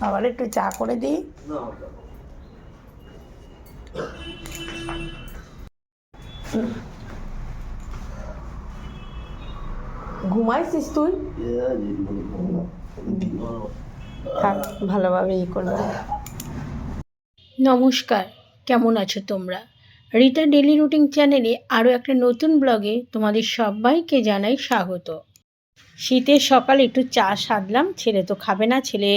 আবার একটু চা করে দিই। ঘুমাইছিস তুই? থাক ভালোভাবে ই করবে। নমস্কার কেমন আছো তোমরা? রিতা ডেলি রুটিন চ্যানেলে আরও একটা নতুন ব্লগে তোমাদের সবাইকে জানাই স্বাগত। শীতের সকাল একটু চা সাধলাম, ছেলে তো খাবে না, ছেলে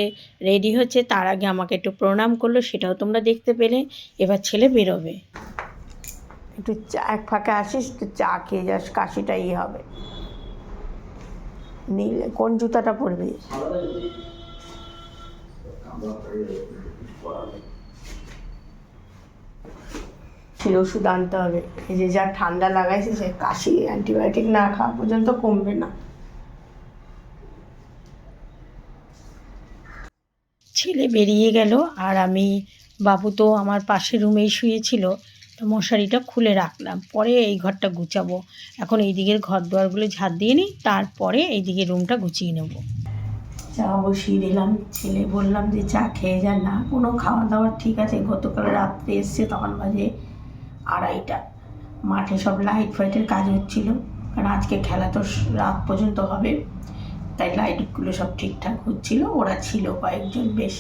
রেডি হচ্ছে, তার আগে আমাকে একটু প্রণাম করল, সেটাও তোমরা দেখতে পেলে, এবার ছেলে বেরোবে। একটু চা, এক ফাঁকে আসিস, একটু চা খেয়ে যাস, কাশিটা ই হবে। নীল, কোন জুতাটা পরবি? ওষুধ আনতে হবে, এই যে যা ঠান্ডা লাগাইছে, সে কাশি, অ্যান্টিবায়োটিক না খাওয়া পর্যন্ত কমবে না। ছেলে বেরিয়ে গেল আর আমি, বাবু তো আমার পাশের রুমেই শুয়েছিল, তো মশারিটা খুলে রাখলাম। পরে এই ঘরটা গুছাবো। এখন এই দিকের ঘর দুয়ারগুলো ঝাড় দিয়ে নিই, তারপরে এই দিকের রুমটা গুছিয়ে নেব। চা বসিয়ে দিলাম। ছেলে বললাম যে চা খেয়ে যা না, কোনো খাওয়া দাওয়া ঠিক আছে। গতকাল রাত্রে এসছে, তখন বাজে আড়াইটা। মাঠে সব লাইট ফাইটের কাজ হচ্ছিল, কারণ আজকে খেলা তো রাত পর্যন্ত হবে। তাই লাইটগুলো সব ঠিকঠাক হচ্ছিল, ওরা ছিল কয়েকজন বেশ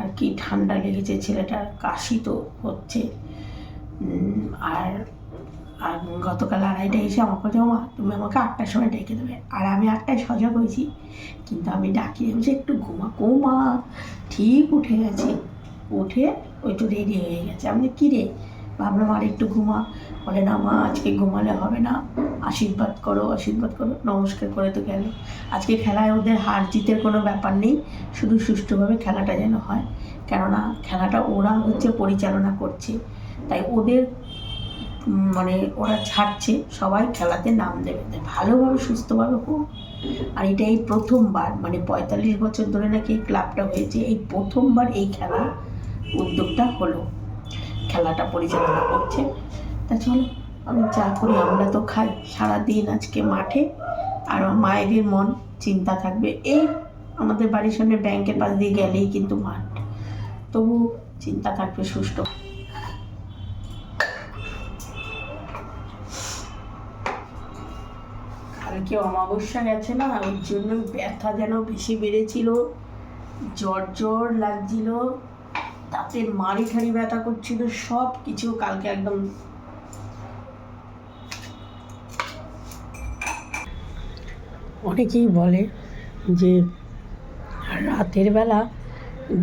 আর কি ঠান্ডা লেগেছে, ছেলেটার কাশি তো হচ্ছে। আর আর গতকাল আড়াইটা এসে আমাকে বলছে মা তুমি আমাকে আটটার সময় ডেকে দেবে। আর আমি আটটায় সজাগ হয়েছি, কিন্তু আমি ডাকি যে একটু ঘুমা ঘুমা। ঠিক উঠে গেছে, উঠে ওই তো রেডি হয়ে গেছে। আমি কী রে? ভাবলাম, আর একটু ঘুমা। বলে, না মা, আজকে ঘুমালে হবে না। আশীর্বাদ করো আশীর্বাদ করো। নমস্কার করে তো গেল। আজকে খেলায় ওদের হার জিতের কোনো ব্যাপার নেই। শুধু সুষ্ঠুভাবে খেলাটা যেন হয়। কেননা খেলাটা ওরা হচ্ছে পরিচালনা করছে। তাই ওদের মানে ওরা ছাড়ছে। সবাই খেলাতে নাম দেবে। ভালোভাবে, সুস্থভাবে হোক। আর এটা এই প্রথমবার মানে পঁয়তাল্লিশ বছর ধরে নাকি এই ক্লাবটা হয়েছে, এই প্রথমবার এই খেলা উদ্যোগটা হলো। খেলাটা পরিচালনা করছে। তা চলো, আমি চা করি আমরা তো খাই। সারাদিন আজকে মাঠে, আর মায়েদের মন, চিন্তা থাকবে। এই আমাদের বাড়ির সামনে ব্যাংকের পাশ দিয়ে গেলেই কিন্তু মাঠ। তবু চিন্তা থাকবে সুষ্ঠু। কালকে অমাবস্যা গেছে না, ওর জন্য ব্যথা যেন বেশি বেড়েছিল, জ্বর জ্বর লাগছিল, তাতে মারি ঠাড়ি ব্যথা করছিল সব কিছু কালকে একদম অনেকেই বলে যে, রাতের বেলা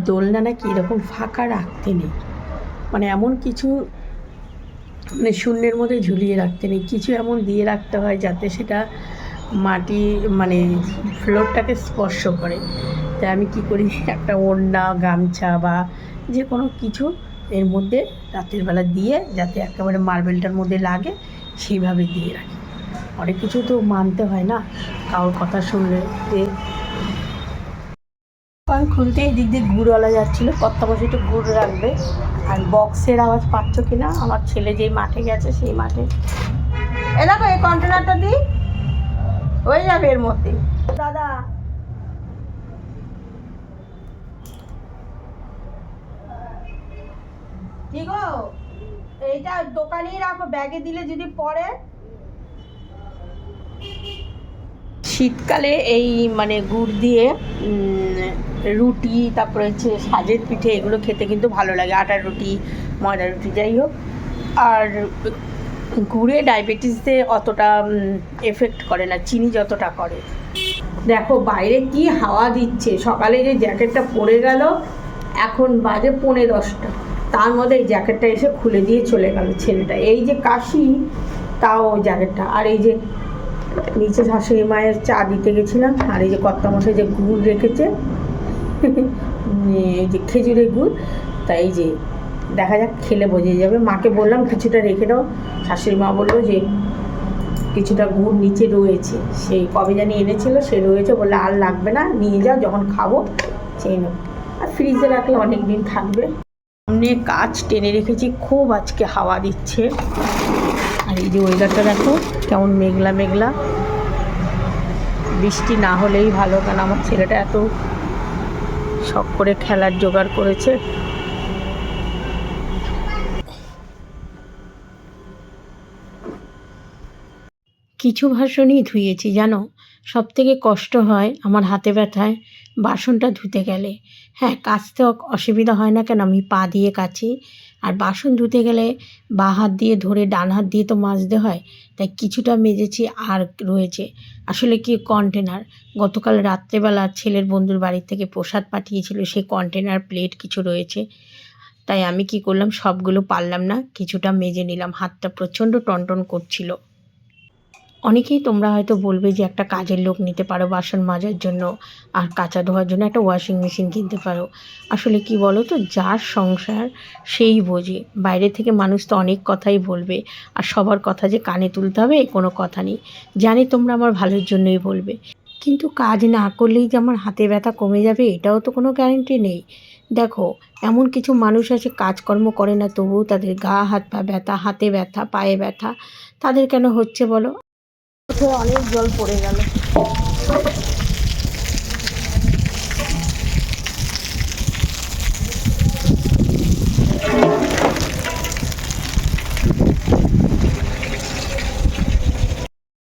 দোলনা নাকি এরকম ফাঁকা রাখতে নেই। মানে এমন কিছু মানে শূন্যের মধ্যে ঝুলিয়ে রাখতে নেই। কিছু এমন দিয়ে রাখতে হয় যাতে সেটা মাটি মানে ফ্লোরটাকে স্পর্শ করে। তাই আমি কি করি, একটা ওড়না, গামছা বা যে কোনো কিছু এর মধ্যে রাতের বেলা দিয়ে যাতে একেবারে মার্বেলটার মধ্যে লাগে, সেইভাবে দিয়ে রাখি। অনেক কিছু তো মানতে হয় না, কারোর কথা শুনলে কারণ খুলতে এই দিক দিয়ে গুড়ওয়ালা যাচ্ছিল কর্তা বসে একটু গুড় রাখবে। আর বক্সের আওয়াজ পাচ্ছ কিনা? আমার ছেলে যেই মাঠে গেছে, সেই মাঠে। এ দেখো, এই কন্টেনারটা দিই হয়ে যাবে এর মধ্যে। দাদা। কি গো? এইটা দোকানেই রাখো, ব্যাগে দিলে যদি পড়ে। শীতকালে এই মানে গুড় দিয়ে রুটি, তারপরে হচ্ছে সাজের পিঠে এগুলো খেতে কিন্তু ভালো লাগে, আটার রুটি ময়দা রুটি, যাই হোক। আর গুড়ে ডায়াবেটিসে অতটা এফেক্ট করে না, চিনি যতটা করে। দেখো, বাইরে কি হাওয়া দিচ্ছে, সকালে যে জ্যাকেটটা পরে গেল, এখন বাজে পৌনে দশটা। তার মধ্যে এই জ্যাকেটটা এসে খুলে দিয়ে চলে গেল ছেলেটা। এই যে কাশি, তাও জ্যাকেটটা। আর এই যে নিচে শাশুড়ি মায়ের চা দিতে গেছিলাম, আর এই যে কর্তা মশাই যে গুড় রেখেছে এই যে খেজুরের গুড় তাই যে দেখা যাক খেলে বোঝা যাবে। মাকে বললাম, কিছুটা রেখে দাও। শাশুড়ি মা বলল যে, কিছুটা গুড় নিচে রয়েছে। সেই কবে জানি এনেছিল, সে রয়েছে বললে, আর লাগবে না, নিয়ে যাও, যখন খাব সেই নাও। আর ফ্রিজে রাখলে অনেক দিন থাকবে। সামনে কাজ টেনে রেখেছি, খুব আজকে হাওয়া দিচ্ছে। আর এই যে ওয়েদারটা দেখো কেমন মেঘলা মেঘলা। বৃষ্টি না হলেই ভালো কেন আমার ছেলেটা এত শখ করে খেলার জোগাড় করেছে। কিছু ভাষণই ধুয়েছি, জানো? সব থেকে কষ্ট হয় আমার হাতে ব্যথায়, বাসনটা ধুতে গেলে। হ্যাঁ কাচতে অসুবিধা হয় না কেন? আমি পা দিয়ে কাচি। আর বাসন ধুতে গেলে বা হাত দিয়ে ধরে ডান হাত দিয়ে তো মাজতে হয়। তাই কিছুটা মেজেছি আর রয়েছে। আসলে কি কন্টেনার গতকাল রাত্রেবেলা ছেলের বন্ধুর বাড়ি থেকে প্রসাদ পাঠিয়েছিল, সে কন্টেনার প্লেট কিছু রয়েছে। তাই আমি কি করলাম, সবগুলো পারলাম না, কিছুটা মেজে নিলাম। হাতটা প্রচণ্ড টনটন করছিল। অনেকেই তোমরা হয়তো বলবে যে একটা কাজের লোক নিতে পারো বাসন মাজার জন্য আর কাঁচা ধোয়ার জন্য একটা ওয়াশিং মেশিন কিনতে পারো। আসলে কি বলো তো যার সংসার সেই বোঝে। বাইরে থেকে মানুষ তো অনেক কথাই বলবে আর সবার কথা যে কানে তুলতে হবে কোনো কথা নেই। জানি তোমরা আমার ভালোর জন্যই বলবে। কিন্তু কাজ না করলেই যে আমার হাতে ব্যথা কমে যাবে, এটাও তো কোনো গ্যারেন্টি নেই। দেখো, এমন কিছু মানুষ আছে কাজকর্ম করে না তবুও তাদের গা, হাত পা ব্যথা, হাতে ব্যথা, পায়ে ব্যথা। তাদের কেন হচ্ছে বলো? অনেক জল পড়ে গেল।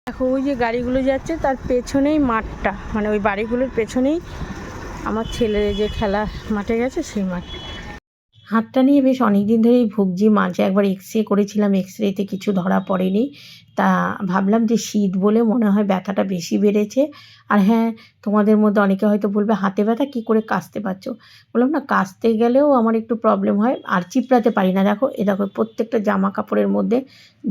দেখো, ওই যে গাড়িগুলো যাচ্ছে, তার পেছনেই মাঠটা। মানে ওই বাড়িগুলোর পেছনেই আমার ছেলে যে খেলা মাঠে গেছে, সেই মাঠ হাতটা নিয়ে বেশ অনেক দিন ধরেই ভুগছি। মাঝে একবার এক্স রে করেছিলাম এক্স রেতে কিছু ধরা পড়েনি। তা ভাবলাম যে শীত বলে মনে হয় ব্যথাটা বেশি বেড়েছে। আর হ্যাঁ তোমাদের মধ্যে অনেকে হয়তো বলবে, হাতে ব্যথা? কী করে কাচতে পারছ? বললাম, না কাচতে গেলেও আমার একটু প্রবলেম হয়। আর চিপড়াতে পারি না। দেখো, এ দেখো, প্রত্যেকটা জামা কাপড়ের মধ্যে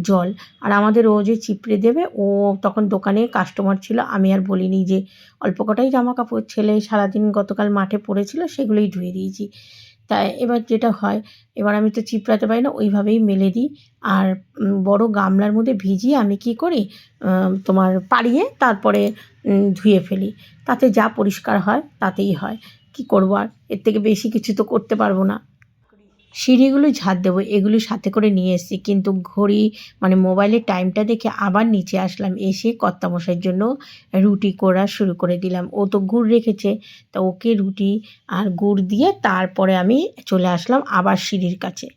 জল। আর আমাদের ও যে চিপড়ে দেবে, ও তখন দোকানে কাস্টমার ছিল। আমি আর বলিনি যে, অল্প কটাই জামা কাপড় ছেলে সারাদিন গতকাল মাঠে পড়েছিল, সেগুলোই ধুয়ে দিয়েছি। তাই এবার যেটা হয়, এবার আমি তো চিপড়াতে পারি না, ওইভাবেই মেলে দিই। আর বড় গামলার মধ্যে ভিজিয়ে আমি কি করি তোমার পাড়িয়ে তারপরে ধুয়ে ফেলি। তাতে যা পরিষ্কার হয়, তাতেই হয়। কি করব আর? এর থেকে বেশি কিছু তো করতে পারব না। সিঁড়িগুলো ঝাড় দেবো, এগুলো সাথে করে নিয়ে এসেছি। কিন্তু ঘড়ি মানে মোবাইলের টাইমটা দেখে আবার নিচে আসলাম, এসে কর্তামশাইয়ের জন্য রুটি করা শুরু করে দিলাম। ও তো গুড় রেখেছে, তা ওকে রুটি আর গুড় দিয়ে তারপরে আমি চলে আসলাম আবার সিঁড়ির কাছে।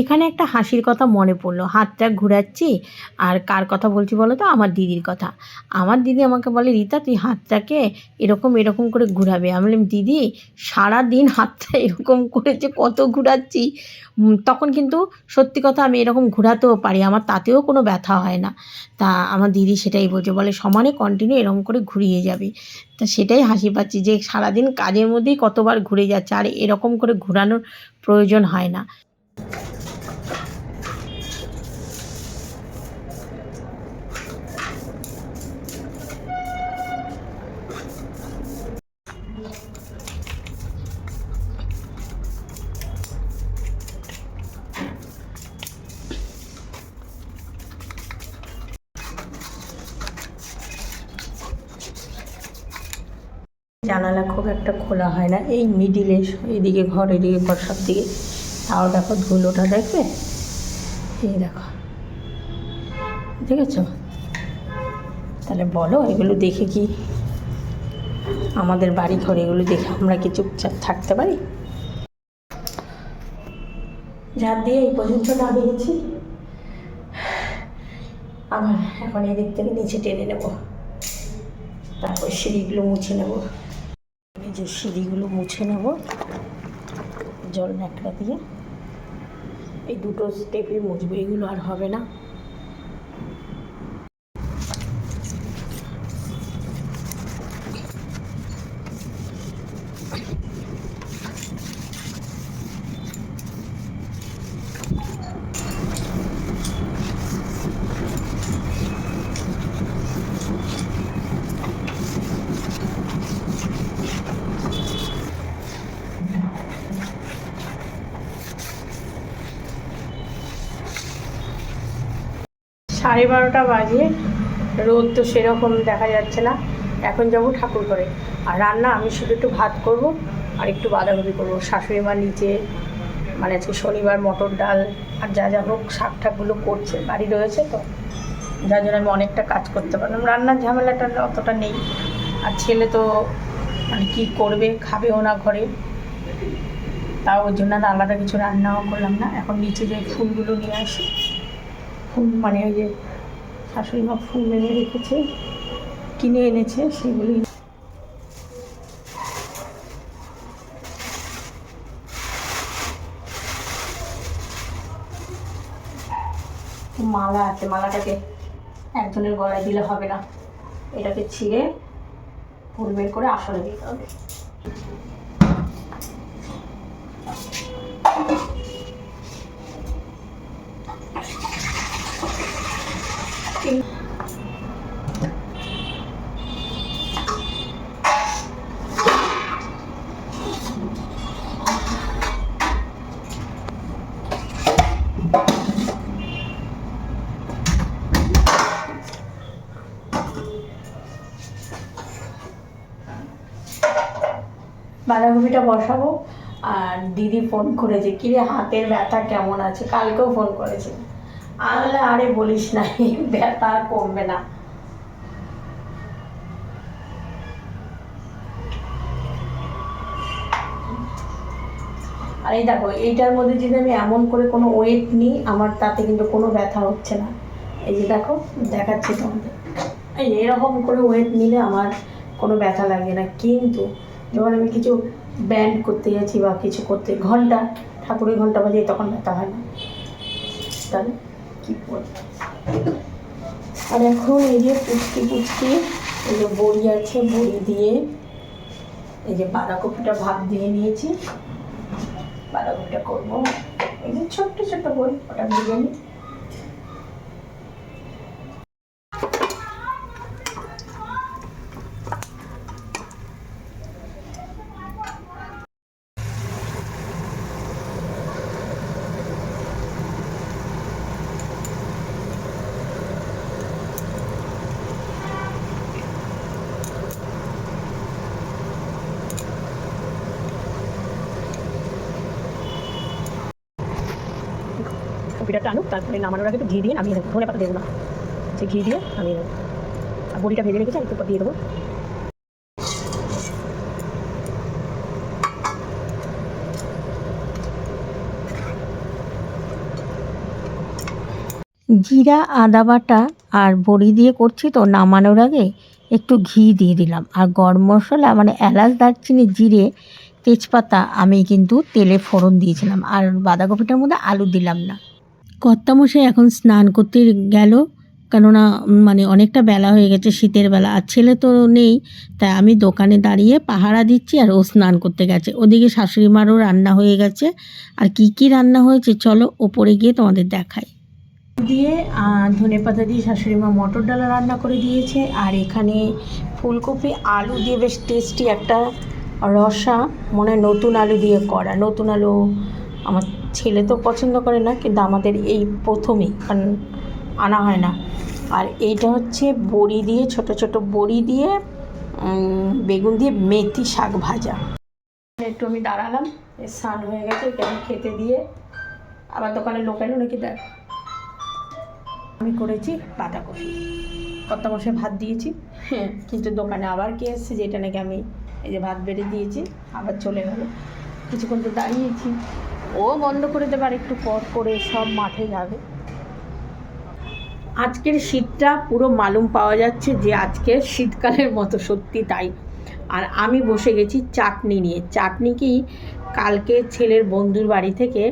এখানে একটা হাসির কথা মনে পড়ল। হাতটা ঘুরাচ্ছি আর কার কথা বলছি বলো তো? আমার দিদির কথা। আমার দিদি আমাকে বলে, রীতা, তুই হাতটাকে এরকম এরকম করে ঘুরাবে। আমি বললাম, দিদি সারা দিন হাতটা এরকম করেছে কত ঘুরাচ্ছি? তখন কিন্তু সত্যি কথা আমি এরকম ঘোরাতেও পারি। আমার তাতেও কোনো ব্যথা হয় না। তা আমার দিদি সেটাই বলছে, বলে, সমানে কন্টিনিউ এরকম করে ঘুরিয়ে যাবে। তা সেটাই হাসি পাচ্ছি যে সারাদিন কাজের মধ্যেই কতবার ঘুরে যাচ্ছে। আর এরকম করে ঘোরানোর প্রয়োজন হয় না। জানালা খুব একটা খোলা হয় না। এই মিডিলে এদিকে ঘর এদিকে ঘর, সব দিকে। তাও দেখো ধুলোটা দেখবে? এই দেখো। দেখেছ? তাহলে বলো, এগুলো দেখে কি আমাদের বাড়ি ঘর এগুলো দেখে আমরা কি চুপচাপ থাকতে পারি? ঝাড় দিয়ে এই পর্যন্ত নামিয়েছি আবার এখন এদিক থেকে নিচে টেনে নেব। তারপর সিঁড়িগুলো মুছে নেব। এই যে সিঁড়িগুলো মুছে নেব, জল ন্যাকড়া দিয়ে, এই দুটো স্টেপই মুছবো, এগুলো আর হবে না। সাড়ে বারোটা বাজে, রোদ তো সেরকম দেখা যাচ্ছে না। এখন যাব ঠাকুর করে আর রান্না, আমি শুধু একটু ভাত করব আর একটু বাঁধাকপি করব। শাশুড়ি মা নিচে মানে আজকে শনিবার মটর ডাল আর যা যা হোক শাক ঠাকগুলো করছে, বাড়ি রয়েছে তো। যার জন্য আমি অনেকটা কাজ করতে পারলাম। রান্নার ঝামেলাটা অতটা নেই। আর ছেলে তো মানে কী করবে, খাবেও না ঘরে। তাও ওই জন্য আলাদা কিছু রান্নাও করলাম না। এখন নিচে যে ফুলগুলো নিয়ে আসি ফুল মানে ওই যে শাশুড়ি মা ফুল এনে রেখেছে, কিনে এনেছে, সেগুলি মালা আছে, মালাটাকে একজনের গলায় দিলে হবে না। এটাকে ছিঁড়ে ফুল বের করে আসলে দিতে হবে। বাঁধাকপিটা বসাবো। আর দিদি ফোন করেছে, কিরে, হাতের ব্যথা কেমন আছে? কালকেও ফোন করেছে। আলে আরে বলিস না, ব্যথা আর কমবে না। আর এই দেখো, এইটার মধ্যে যদি আমি এমন করে কোনো ওয়েট নিই, আমার তাতে কিন্তু কোনো ব্যথা হচ্ছে না। এই যে দেখো, দেখাচ্ছি তোমাদের। এই এরকম করে ওয়েট নিলে আমার কোনো ব্যথা লাগে না। কিন্তু যখন আমি কিছু ব্যান্ড করতে যাচ্ছি বা কিছু করতে, ঘণ্টা, ঠাকুরের ঘণ্টা বাজিয়ে তখন ব্যথা হয় না। তাহলে কী আর এখন এই যে পুচকি পুচকি, এই যে বড়ি আছে, বড়ি দিয়ে এই যে বাঁধাকপিটা ভাত দিয়ে নিয়েছি। বাঁধাকপিটা করব। এই যে ছোট্ট ছোট্ট বড়ি, ওটা দিয়ে নিই। কপিটা আনুক তারপরে নামানোর আগে একটু ঘি দিয়ে নামিয়ে দেবো ধনে পাতা দেবো না। সে ঘি দিয়ে নামিয়ে আর বড়িটা ভেজে রেখেছি, আমি একটু দিয়ে দেবো। জিরা, আদা বাটা আর বড়ি দিয়ে করছি তো, নামানোর আগে একটু ঘি দিয়ে দিলাম। আর গরম মশলা মানে এলাচ, দারচিনি, জিরে, তেজপাতা, আমি কিন্তু তেলে ফোড়ন দিয়েছিলাম। আর বাঁধাকপিটার মধ্যে আলু দিলাম না। কর্তামশাই এখন স্নান করতে গেল, কেননা মানে অনেকটা বেলা হয়ে গেছে, শীতের বেলা। আর ছেলে তো নেই, তাই আমি দোকানে দাঁড়িয়ে পাহারা দিচ্ছি আর ও স্নান করতে গেছে। ওদিকে শাশুড়ি মারও রান্না হয়ে গেছে। আর কি কি রান্না হয়েছে চলো ওপরে গিয়ে তোমাদের দেখাই। দিয়ে ধনে পাতা দিয়ে শাশুড়ি মা মটর ডালা রান্না করে দিয়েছে। আর এখানে ফুলকপি, আলু দিয়ে বেশ টেস্টি একটা রসা, মনে নতুন আলু দিয়ে করা। নতুন আলু আমার ছেলে তো পছন্দ করে না, কিন্তু আমাদের এই প্রথমেই, কারণ আনা হয় না। আর এইটা হচ্ছে বড়ি দিয়ে, ছোট ছোট বড়ি দিয়ে বেগুন দিয়ে মেথি শাক ভাজা। একটু আমি দাঁড়ালাম স্নান হয়ে গেছে কেন খেতে দিয়ে আবার দোকানে লোক এলো নাকি দেখ। আমি করেছি বাঁধাকপি। কত মশাই ভাত দিয়েছি হ্যাঁ কিন্তু দোকানে আবার কে এসছে যেটা নাকি আমি এই যে ভাত বেড়ে দিয়েছি, আবার চলে গেল। কিছুক্ষণ তো দাঁড়িয়েছি। ও বন্ধ করে দেবে আর একটু পর করে সব মাঠে যাবে। আজকের শীতটা পুরো মালুম পাওয়া যাচ্ছে যে আজকে শীতকালের মতো সত্যি তাই। আর আমি বসে গেছি চাটনি নিয়ে। চাটনি কি কালকে ছেলের বন্ধুর বাড়ি থেকে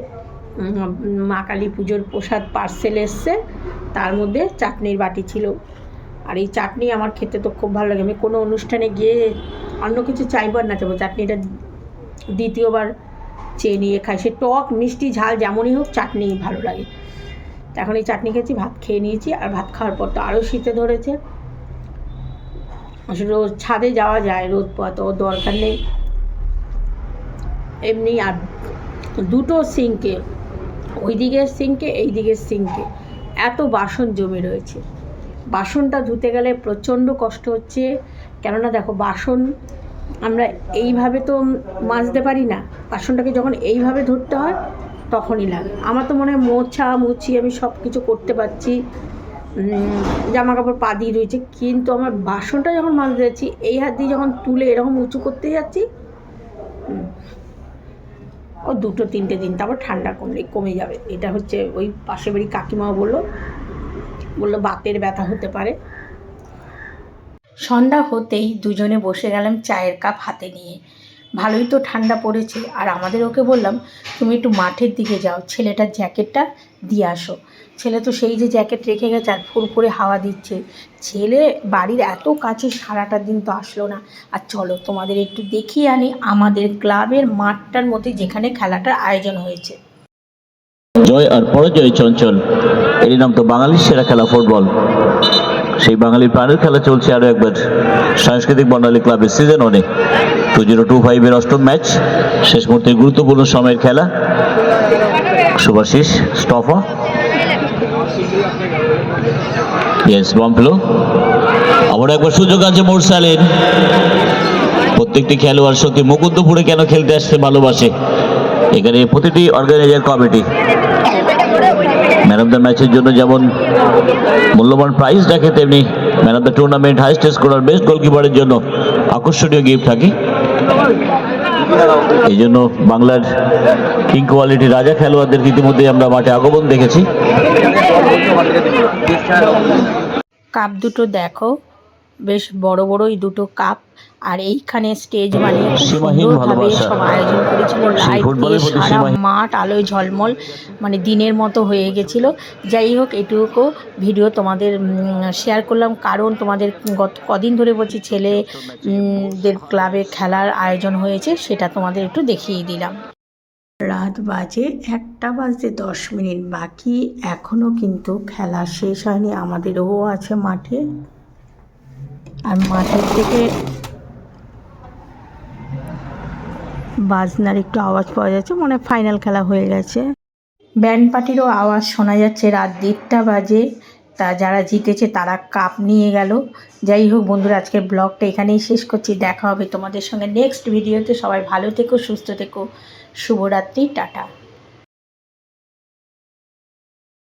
মা কালী পুজোর প্রসাদ পার্সেল এসছে, তার মধ্যে চাটনির বাটি ছিল। আর এই চাটনি আমার খেতে তো খুব ভালো লাগে। আমি কোনো অনুষ্ঠানে গিয়ে অন্য কিছু চাইব আর না চাইব। চাটনিটা দ্বিতীয়বার চেয়ে নিয়ে খাই সে টক, মিষ্টি, ঝাল যেমনই হোক, চাটনি ভালো লাগে। এখন এই চাটনি খেয়েছি, ভাত খেয়ে নিয়েছি আর ভাত খাওয়ার পর তো আরও শীতে ধরেছে। রোজ ছাদে যাওয়া যায়, রোদ পাওয়া তো দরকার নেই। এমনি আর দুটো সিঙ্কে ওই দিকের সিঙ্কে এই দিকের সিঙ্কে, এত বাসন জমে রয়েছে। বাসনটা ধুতে গেলে প্রচণ্ড কষ্ট হচ্ছে। কেননা দেখো, বাসন আমরা এইভাবে তো মাজতে পারি না। বাসনটাকে যখন এইভাবে ধরতে হয়, তখনই লাগে। আমার তো মনে হয় মোছা, মুছি আমি সব কিছু করতে পারছি। জামা কাপড় পা দিয়ে রয়েছে। কিন্তু আমার বাসনটা যখন মাজতে যাচ্ছি, এই হাত দিয়ে যখন তুলে এরকম উঁচু করতে যাচ্ছি ও দুটো তিনটে দিন তারপর ঠান্ডা কমলে, কমে যাবে। এটা হচ্ছে ওই পাশে বাড়ি কাকিমাও বলল বলল বাতের ব্যথা হতে পারে। সন্ধ্যা হতেই দুজনে বসে গেলাম চায়ের কাপ হাতে নিয়ে। ভালোই তো ঠান্ডা পড়েছে, আর আমাদের ওকে বললাম, তুমি একটু মাঠের দিকে যাও, ছেলেটার জ্যাকেটটা দিয়ে আসো। ছেলে তো সেই যে জ্যাকেট রেখে গেছে আর ফুরফুরে হাওয়া দিচ্ছে। ছেলে বাড়ির এত কাছে সারাটা দিন তো আসলো না। আর চলো তোমাদের একটু দেখিয়ে আনি আমাদের ক্লাবের মাঠটার মধ্যে যেখানে খেলাটার আয়োজন হয়েছে। জয় আর পরাজয় চঞ্চল। এরই নাম তো বাঙালির সেরা খেলা ফুটবল। সেই বাঙালির প্রাণের খেলা চলছে আরও একবার। সাংস্কৃতিক বর্ণালী ক্লাবের season one two zero two ফাইভের অষ্টম ম্যাচ শেষ মুহূর্তে গুরুত্বপূর্ণ সময়ের খেলা। শুভাশিস, স্টফা। ইয়েস বম্পলো আবার একবার সুযোগ আছে মোরসালের। প্রত্যেকটি খেলোয়াড় সত্যি মুকুন্দপুরে কেন খেলতে আসতে ভালোবাসে? এখানে প্রতিটি অর্গানাইজার কমিটি। অফ দ্য ম্যাচের জন্য যেমন মূল্যবান প্রাইজ রাখে তেমনি man of the tournament highest scorer best গোলকিপারের জন্য আকর্ষণীয় গিফট থাকে। এই জন্য বাংলার কিং কোয়ালিটি রাজা খেলোয়াড়দের ইতিমধ্যে আমরা মাঠে আগমন দেখেছি। কাপ দুটো দেখো, বেশ বড় বড় এই দুটো কাপ। আর এইখানে স্টেজ বানিয়ে সুন্দরভাবে সব আয়োজন করেছিল। লাইট দিয়ে সারা মাঠ আলোয় ঝলমল মানে দিনের মতো হয়ে গেছিল। যাই হোক এটুকু ভিডিও তোমাদের শেয়ার করলাম। কারণ তোমাদের গত কদিন ধরে বলছি ছেলে উম, দের ক্লাবে খেলার আয়োজন হয়েছে সেটা তোমাদের একটু দেখিয়ে দিলাম। রাত বাজে একটা বাজতে দশ মিনিট। বাকি এখনও কিন্তু খেলা শেষ হয়নি। আমাদেরও আছে মাঠে। আর মাঠের থেকে বাজনার একটু আওয়াজ পাওয়া যাচ্ছে, মনে ফাইনাল খেলা হয়ে গেছে। ব্যান্ড পার্টিরও আওয়াজ শোনা যাচ্ছে, রাত দেড়টা বাজে। তা যারা জিতেছে তারা কাপ নিয়ে গেল। যাই হোক বন্ধুরা, আজকের ব্লগটা এখানেই শেষ করছি। দেখা হবে তোমাদের সঙ্গে নেক্সট ভিডিওতে সবাই ভালো থেকো, সুস্থ থেকো। শুভরাত্রি, টাটা।